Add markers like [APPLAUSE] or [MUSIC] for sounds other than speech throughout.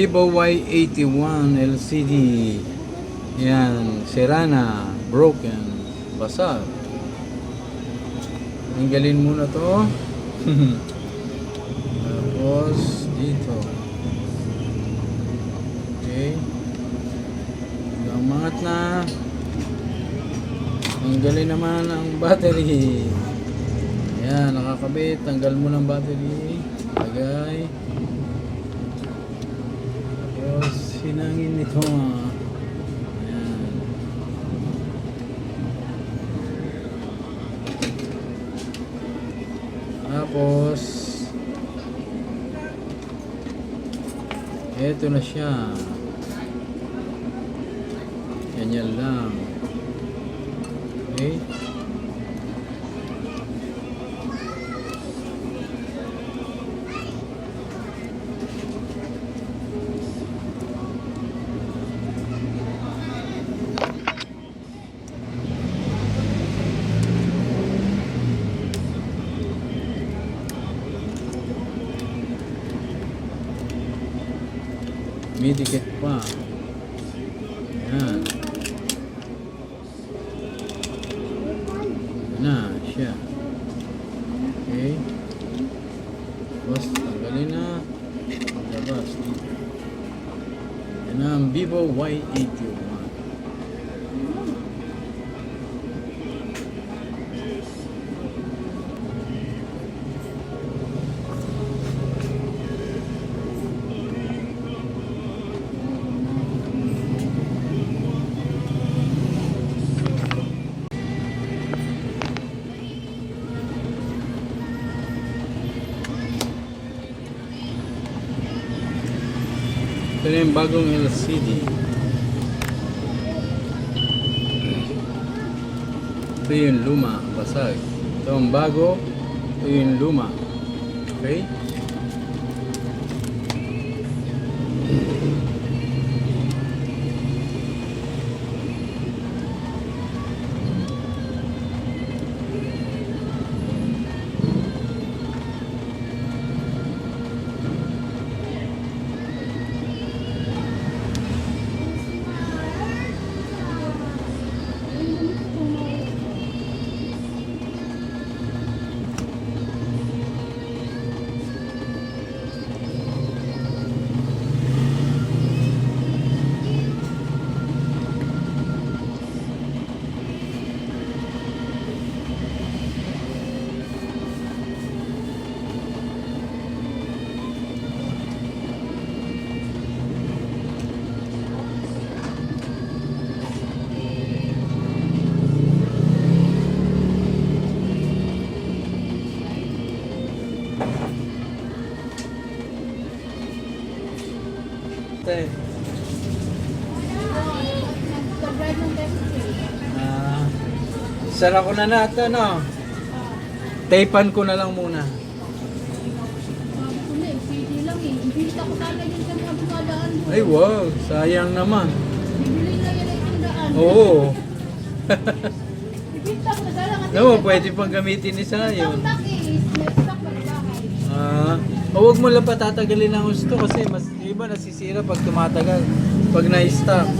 Vivo Y81 LCD. Yan, Serana, broken, basag. Tanggalin muna to. [LAUGHS] Tapos dito. Okay. Umangat na. Tanggalin naman ang battery. Ayan, nakakabit. Tanggal mo ng battery. Lagay. Tapos, sinangin nito. Ayan. Tapos, eto na siya. Ganyan lang. Okay? May pa. Yan. Yan na siya. Okay. Tapos tanggalin na. Labas dito. Yan ang Vivo Y81. Ito na yung bagong LCD. Ito yung luma, basag. Ito ang bago, ito yung luma. Okay? Sara ko na natin, no? Tapean ko na lang muna. Ay, wow. Sayang naman. Oo. [LAUGHS] No, pwede pang gamitin ni Sayon. Ah, o wag mo lang patatagalin ang gusto kasi mas iba nasisira pag tumatagal. Pag na-stop.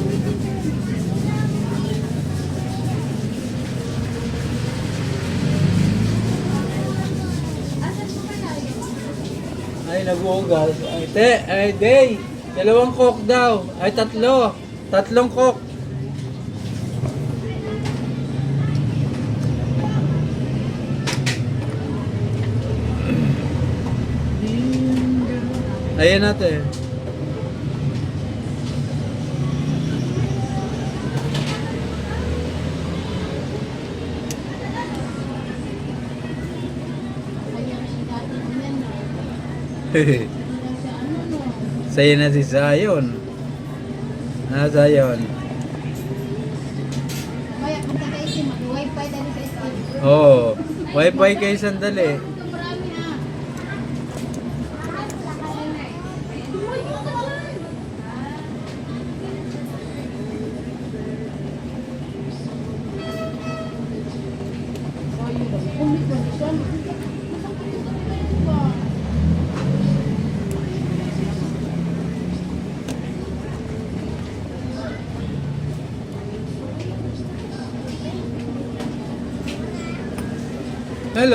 Ay, nag-uugas. Ay, te, ay, day. Dalawang coke daw. Ay, tatlo. Tatlong coke. Ayan natin. [LAUGHS] Sa'yo na si Zion. Ah, Zion. Oh, wifi kayo sandali.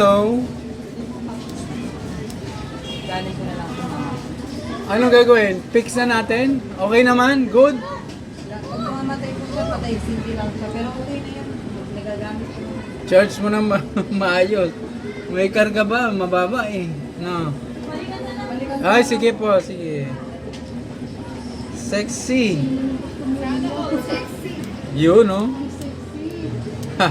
Hello. Anong gagawin? Fix na natin? Okay naman? Good? Kung mamatay po siya, patay simple lang siya. Pero okay na yun. Nagagamit ko. Charge mo na ma- [LAUGHS] maayos. May karga ba? Mababa eh. No. Balikan Ay, sige po. Sige. Sexy. Yun, no? [LAUGHS]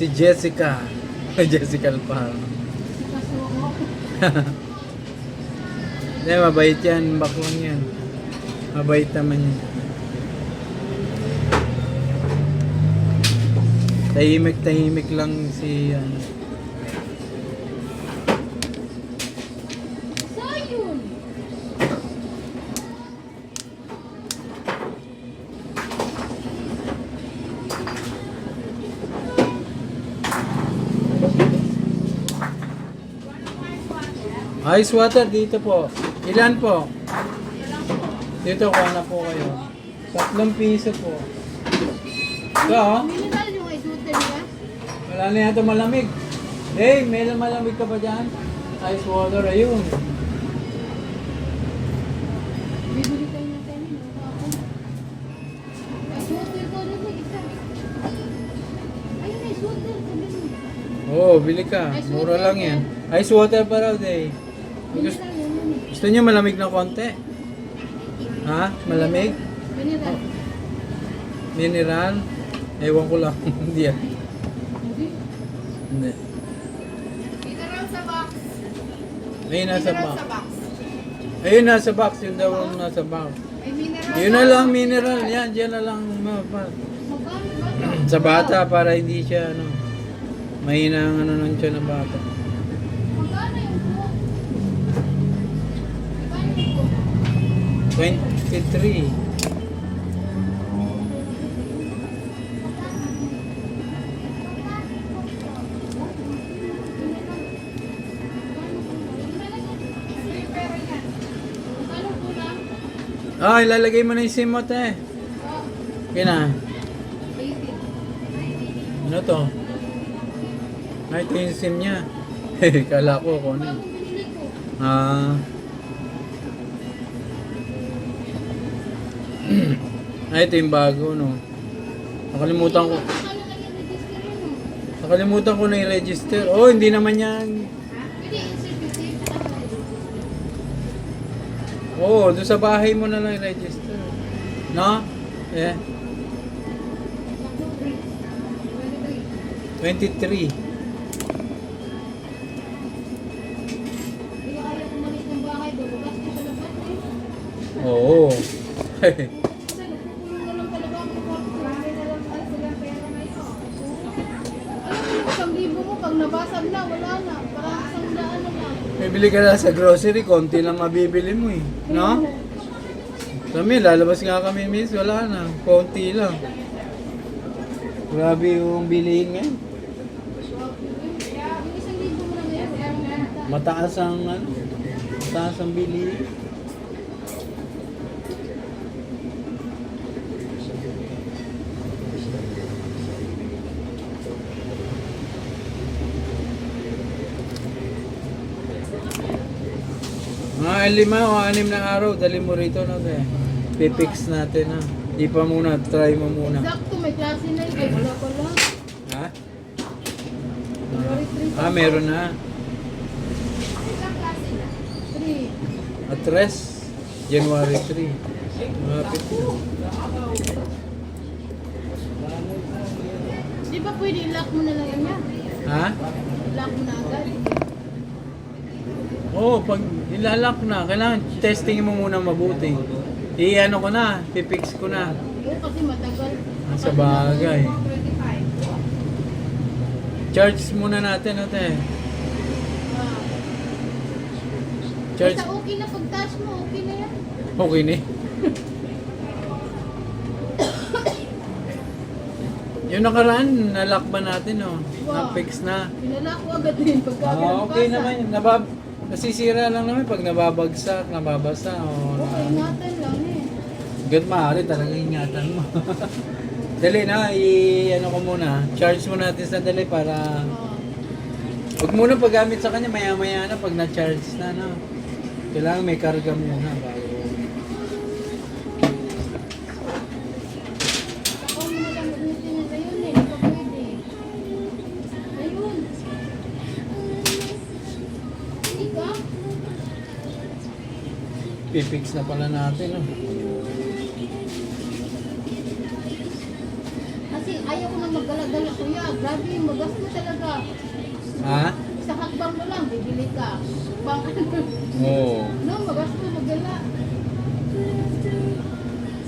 si Jessica. Jessica Alparo. Hindi, [LAUGHS] mabait yan. Baklang yan. Mabait naman yan. Tahimik-tahimik lang si ano. Ice water dito po. Ilan po? Dito ko na po kayo. Tatlong piso po. Ito oh. Mineral yung ice water niya. Wala na yata malamig. Hey, may malamig ka pa dyan? Ice water, ayun. Bibili tayo ng tayo. Ice water ko rin isa. Ayun, ice water. Oo, oh, bili ka. Mura lang yan. Ice water pa raw, day. Eh. Gusto niyo malamig na konti? Ha? Malamig? Mineral. Mineral? Ewan ko lang. [LAUGHS] Hindi yan. Hindi. Hindi. Mineral sa box. Ayun, nasa box. Ayun, nasa box. Yun daw ang nasa box. Yun na lang, mineral. Yan, dyan na lang. Sa bata, para hindi siya, ano, mahina ang ano ng tiyan ng bata. Yung? Magkano 23. Magkano po lang? Ah, ilalagay mo na yung SIM mo, te. Okay na. 80. Ano to? Ay, ito yung SIM niya. [LAUGHS] Kala ko kung ano. Ah. [CLEARS THROAT] Ay, ito yung bago, no? Nakalimutan ko. Oh? Nakalimutan ko na i-register. Oh, hindi naman yan. Oo, oh, doon sa bahay mo na lang i-register. No? Eh, 23. Hindi ko [LAUGHS] kaya kumalit ng bahay, bubukas ko sa labas eh. Oo. Kasi nagkukulong na lang talaga ako sa kwarto. Marami na lang ay silang pera na ito. Alam mo, isang libo mo, pag nabasag na, wala na. Parang isang daan na lang. Bibili ka lang sa grocery, konti lang mabibili mo eh. No? Kami, lalabas nga kami miss, wala na. Konti lang. Grabe yung bilihin ngayon. Mataas ang ano, mataas ang bilihin. Mga lima o anim na araw, dali mo rito na te. Pipix natin na. Di pa muna, try mo muna. Sakto, may klase na yun. Ay, wala pala. Ha? January 3 Ah, meron na. Ilang klase na? 3. At rest, January 3. Malapit na. Di ba pwede i-lock mo na lang yan yan? Ha? Lock mo na agad. Oo, pag ilalak na, kailangan testing mo muna mabuti. I-ano ko na, pipix ko na. Oo, kasi matagal. Sa bagay. Charge muna natin, ate. Charge. Basta okay na pag touch mo, okay na yan. Okay ni. [COUGHS] Yung nakaraan, nalock ba natin, oh? Na-fix na. Pinala ko agad din pagka Ah, okay naman. Nabab nasisira lang naman pag nababagsak, nababasa. O, Okay, na, ingatan lang eh. Hanggat maaari talaga ingatan mo. [LAUGHS] Dali na, i-ano ko muna. Charge mo natin sa dali para Ah. Huwag muna paggamit sa kanya, maya-maya na pag na-charge na, no? Kailangan may karga muna bago. Pipix na pala natin, no? Kasi ayaw ko na magdala-dala kuya. Grabe yung magas mo talaga. Ha? Sa hakbang mo lang, bibili ka. Bang [LAUGHS] Oo. No, magas mo magdala.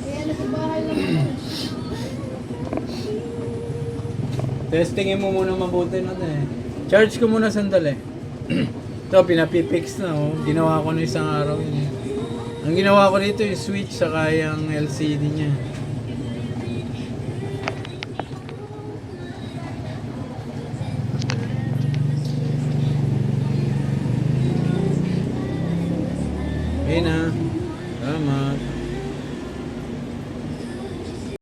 Kaya nasa bahay lang ako. Testingin mo muna mabuti natin eh. Charge ko muna sandali. [CLEARS THROAT] Ito, pinapipix na oh. Ginawa ko na isang araw yun eh. Ang ginawa ko dito yung switch saka yung LCD niya.